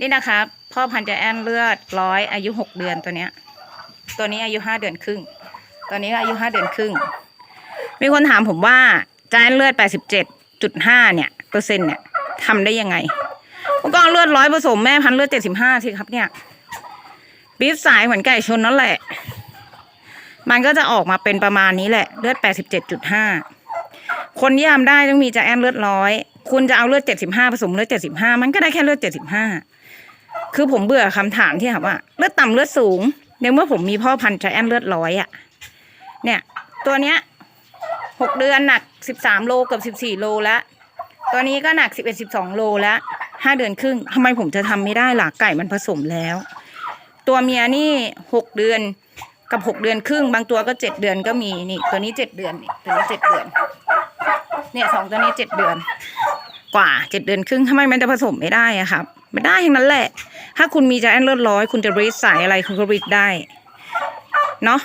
นี่นะครับพ่อพันธุ์จะแอนเลือดร้อยอายุหกเดือนตัวเนี้ย ตัวนี้อายุห้าเดือนครึ่ง ตัวนี้ก็อายุห้าเดือนครึ่ง มีคนถามผมว่าจะแอนเลือดแปดสิบเจ็ดจุดห้าเนี่ยเปอร์เซ็นต์เนี่ยทำได้ยังไงผู้กองเลือดร้อยผสมแม่พันธุ์เลือดเจ็ดสิบห้าสิครับเนี่ยบีฟสายเหมือนไก่ชนนั่นแหละ มันก็จะออกมาเป็นประมาณนี้แหละเลือดแปดสิบเจ็ดจุดห้าคนที่ทำได้ต้องมีจะแอนเลือดร้อยคุณจะเอาเลือดเจ็ดสิบห้าผสมเลือดเจ็ดสิบห้ามันก็ได้แค่เลือดเจ็ดสิบห้า คือผมเบื่อคำถามที่ถามว่าเลือดต่ำเลือดสูงในเมื่อผมมีพ่อพันธุ์จแอนเลือดร้อยอะเนี่ย ตัวเนี้ยหกเดือนหนักสิบสามโลเกับสิบสี่โลแล้ว ตัวนี้ก็หนักสิบเอ็ดสิบสองโลแล้วห้าเดือนครึ่งทำไมผมจะทำไม่ได้ล่ะไก่มันผสมแล้ว ตัวเมียนี่หกเดือนกับหกเดือนครึ่ง บางตัวก็เจ็ดเดือนก็มีนี่ ตัวนี้เจ็ดเดือนนี่ตัวนี้เจ็ดเดือน เนี่ยสองตัวนี้เจ็ดเดือน กว่าเจ็ดเดือนครึ่งทำไมมันจะผสมไม่ได้อะครับ ไม่ได้ทั้งนั้นแหละ ถ้าคุณมีใจแอนเลือดร้อย คุณจะรีดสายอะไรคุณก็รีดได้ เนาะ